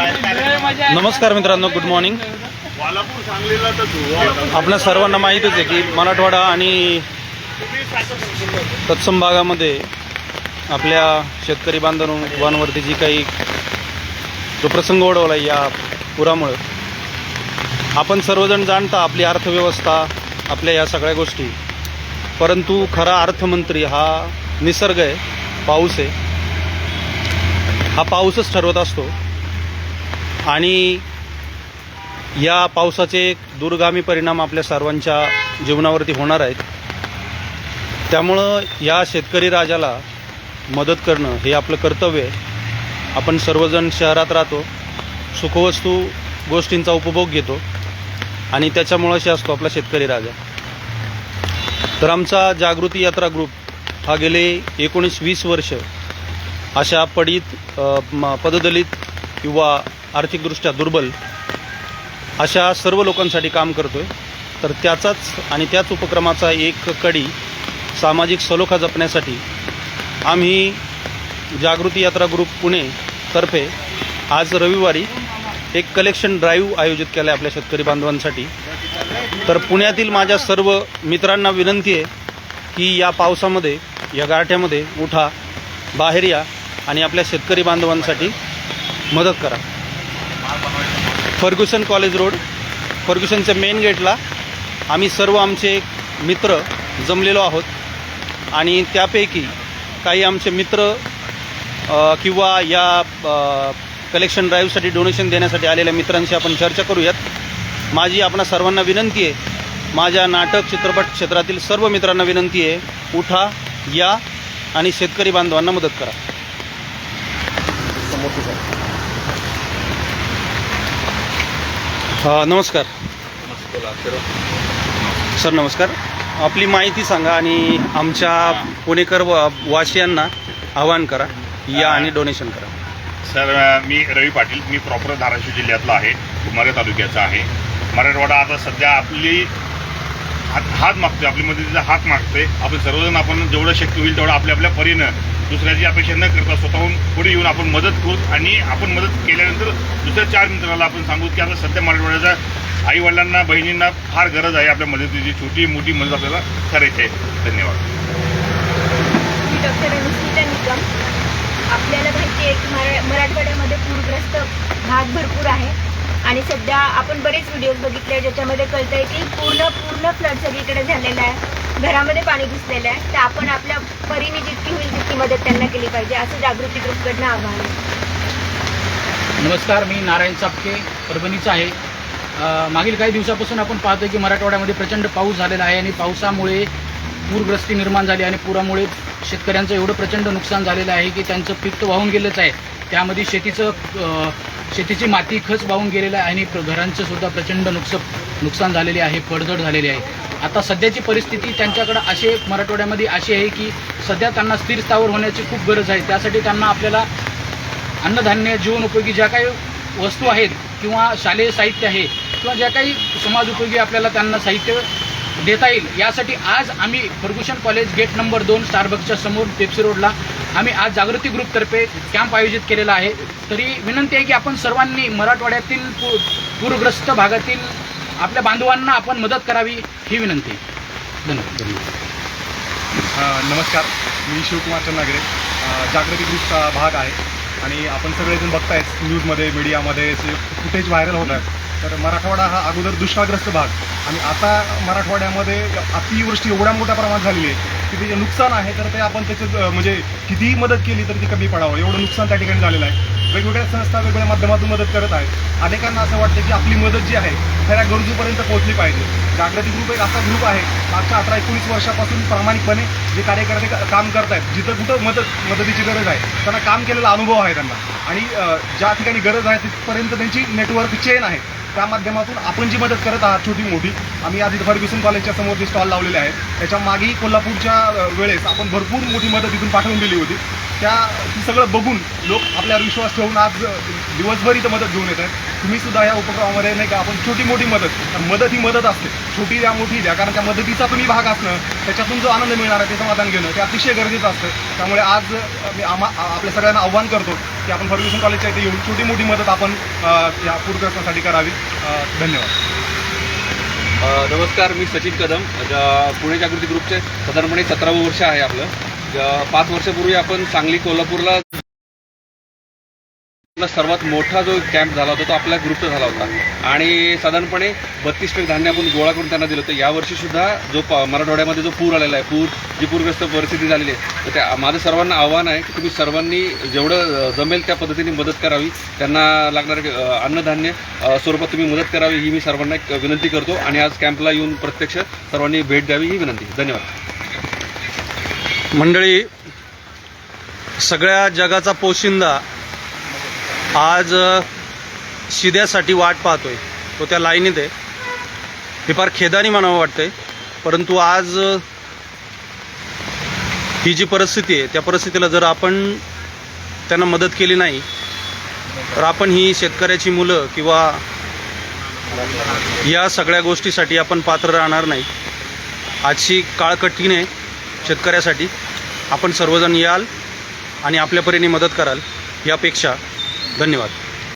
नमस्कार मित्रांनो good morning आपल्या सर्वांना माहीतच आहे की मराठवाडा आणि तत्सम भागामध्ये आपल्या शेतकरी बांधवांवरती जी काही जो प्रसंग ओढवला या पुरामुळं आपण सर्वजण जाणता आपली अर्थव्यवस्था आपल्या या सगळ्या गोष्टी. परंतु खरा अर्थमंत्री हा निसर्ग आहे पाऊस आहे. हा पाऊसच ठरवत असतो. आणि या पावसाचे दूरगामी परिणाम आपल्या सर्वांच्या जीवनावरती होणार आहेत. त्यामुळं या शेतकरी राजाला मदत करणं हे आपलं कर्तव्य आहे. आपण सर्वजण शहरात राहतो सुखवस्तू गोष्टींचा उपभोग घेतो आणि त्याच्यामुळंशी असतो आपला शेतकरी राजा. तर आमचा जागृती यात्रा ग्रुप हा गेले एकोणीस वीस वर्ष अशा पडीत म- पददलित किंवा आर्थिकदृष्ट्या दुर्बल अशा सर्व लोकांसाठी काम करतोय. तर त्याचाच आणि त्याच उपक्रमाचा एक कडी सामाजिक सलोखा जपण्यासाठी आम्ही जागृती यात्रा ग्रुप पुणे तर्फे आज रविवारी एक कलेक्शन ड्राईव्ह आयोजित केला आहे आपल्या शेतकरी बांधवांसाठी. तर पुण्यातील माझ्या सर्व मित्रांना विनंती आहे की या पावसामध्ये या गारठ्यामध्ये उठा बाहेर या आणि आपल्या शेतकरी बांधवांसाठी मदत करा. फर्ग्युसन कॉलेज रोड फर्ग्युसनच्या मेन गेटला आम्ही सर्व आमचे मित्र जमलेलो आहोत. आणि त्यापैकी काही आमचे मित्र किंवा या कलेक्शन ड्राईव्हसाठी डोनेशन देण्यासाठी आलेल्या मित्रांशी आपण चर्चा करूयात. माझी आपणा सर्वांना विनंती आहे माझ्या नाटक चित्रपट क्षेत्रातील सर्व मित्रांना विनंती आहे उठा या आणि शेतकरी बांधवांना मदत करा हा नमस्कार. सर नमस्कार. आपली माहिती सांगा आणि आमच्या पुणेकर व वासियांना आवाहन करा. या आणि डोनेशन करा. सर मी रवी पाटील. मी प्रॉपर धाराशिव जिल्ह्यातला आहे. उमरे तालुक्याचा आहे. मराठवाडा आता सध्या आपली हात हात मागते आपली मदतीचा हात मागते आपण सर्वजण आपण जेवढं शक्य होईल तेवढं आपल्या आपल्या परीनं दुसऱ्याची अपेक्षा न करता स्वतःहून पुढे येऊन आपण मदत करू आणि आपण मदत केल्यानंतर दुसऱ्या चार मित्राला आपण सांगू की आता सध्या मराठवाड्याच्या आई वडिलांना बहिणींना फार गरज आहे आपल्या मदतीची. छोटी मोठी मदत आपल्याला करायची आहे. धन्यवाद. मी डॉक्टर अनुस्मिता निकम आपल्याला माहिती आहे की मरा मराठवाड्यामध्ये पूरग्रस्त भाग भरपूर आहे. आणि सध्या आपण बरेच व्हिडिओज बघितले ज्याच्यामध्ये कळतं आहे की पूर्ण पूर्ण फ्लड सगळीकडे झालेला आहे. घरामध्ये पाणी घुसलेलं आहे तर आपण आपल्या परीने जितकी होईल तितकी मदत त्यांना केली पाहिजे. असं जागृती ग्रुपकडनं आव्हान आहे. नमस्कार मी नारायण चापके परभणीचा आहे. मागील काही दिवसापासून आपण पाहतोय की मराठवाड्यामध्ये प्रचंड पाऊस झालेला आहे आणि पावसामुळे पूरग्रस्ती निर्माण झाली आणि पुरामुळे शेतकऱ्यांचं एवढं प्रचंड नुकसान झालेलं आहे की त्यांचं पीक तर वाहून गेलंच आहे. त्यामध्ये शेतीचं शेतीची माती खच वाहून गेलेलं आहे आणि घरांचं सुद्धा प्रचंड नुकस नुकसान झालेले आहे पडझड झालेली आहे. आता सध्याची परिस्थिती त्यांच्याकडं असे मराठवाड्यामध्ये अशी आहे की सध्या त्यांना स्थिर स्थावर होण्याची खूप गरज आहे. त्यासाठी त्यांना आपल्याला अन्नधान्य जीवनोपयोगी ज्या काही वस्तू आहेत किंवा शालेय साहित्य आहे किंवा ज्या काही समाज उपयोगी आपल्याला त्यांना साहित्य देता येईल यासाठी आज आम्ही फर्गुशन कॉलेज गेट नंबर दोन स्टारबक्सच्या समोर पेप्सी रोडला आम्ही आज जागृती ग्रुपतर्फे कॅम्प आयोजित केलेला आहे. तरी विनंती आहे की आपण सर्वांनी मराठवाड्यातील पूरग्रस्त भागातील आपल्या बांधवांना आपण मदत करावी ही विनंती. आहे. धन्यवाद. नमस्कार. मी शिवकुमार चन्नागरे. जागृती ग्रुपचा भाग आहे. आणि आपण सगळेजण बघतायत न्यूजमध्ये मीडियामध्ये जे फुटेज व्हायरल होत आहे. तर मराठवाडा हा अगोदर दुष्काळग्रस्त भाग. आणि आता मराठवाड्यामध्ये अतिवृष्टी एवढ्या मोठ्या प्रमाणात झालेली आहे की ते जे नुकसान आहे तर ते आपण त्याचं म्हणजे कितीही मदत केली तर ती कमी पडावं. एवढं नुकसान त्या ठिकाणी झालेलं आहे. वेगवेगळ्या संस्था वेगवेगळ्या माध्यमातून मदत करत आहेत. अनेकांना असं वाटतं की आपली मदत जी आहे खऱ्या गरजूपर्यंत पोहोचली पाहिजे. जागृती ग्रुप एक असा ग्रुप आहे मागच्या अठरा एकोणीस वर्षापासून प्रामाणिकपणे जे कार्यकर्ते काम करत आहेत जिथं कुठं मदत मदतीची गरज आहे त्यांना काम केलेला अनुभव आहे त्यांना. आणि ज्या ठिकाणी गरज आहे तिथपर्यंत त्यांची नेटवर्क चेन आहे. त्या माध्यमातून आपण जी मदत करत आहात छोटी मोठी आम्ही आज फर्ग्युसन कॉलेजच्या समोर जे स्टॉल लावलेले आहे त्याच्या मागेही कोल्हापूरच्या वेळेस आपण भरपूर मोठी मदत इथून पाठवून दिली होती. त्या ती सगळं बघून लोक आपल्यावर विश्वास ठेवून आज दिवसभर इथं मदत घेऊन येत आहेत तुम्ही सुद्धा या उपक्रमामध्ये नाही का आपण छोटी मोठी मदत मदत ही मदत असते. छोटी द्या मोठी द्या कारण त्या मदतीचा तुम्ही भाग असणं त्याच्यातून जो आनंद मिळणार आहे ते समाधान घेणं ते अतिशय गरजेचं असतं. त्यामुळे आज मी आम्हा आपल्या सगळ्यांना आव्हान करतो की आपण फर्ग्युसन कॉलेजच्या इथे येऊन छोटी मोठी मदत आपण या पूरग्रस्तांसाठी करावी. धन्यवाद. नमस्कार मी सचिन कदम पुणे जागृती ग्रुपचे साधारणपणे सतरावं वर्ष आहे आपलं. पाच वर्षापूर्वी आपण सांगली कोल्हापूरला आपला सर्वात मोठा जो कॅम्प झाला होता तो आपल्या ग्रुपचा झाला होता. आणि साधारणपणे बत्तीस टक्के धान्य आपण गोळा करून त्यांना दिलं होतं. यावर्षी सुद्धा जो प मराठवाड्यामध्ये जो पूर आलेला आहे पूर जी पूरग्रस्त परिस्थिती झालेली आहे तर त्या माझं सर्वांना आव्हान आहे की तुम्ही सर्वांनी जेवढं जमेल त्या पद्धतीने मदत करावी. त्यांना लागणारे अन्नधान्य स्वरूपात तुम्ही मदत करावी ही मी सर्वांना एक विनंती करतो. आणि आज कॅम्पला येऊन प्रत्यक्ष सर्वांनी भेट द्यावी ही विनंती. धन्यवाद. मंडळी सगळ्या जगाचा पोशिंदा आज शिद्यासाठी वाट पाहतोय. तो त्या लाईनीत आहे. हे फार खेदानी म्हणावं वाटतंय. परंतु आज ही जी परिस्थिती आहे त्या परिस्थितीला जर आपण त्यांना मदत केली नाही तर आपण ही शेतकऱ्याची मुलं किंवा या सगळ्या गोष्टीसाठी आपण पात्र राहणार नाही. आजची काळ कठीण आहे शेतकऱ्यासाठी आपण सर्वजण याल आणि आपल्या परीने मदत कराल यापेक्षा धन्यवाद.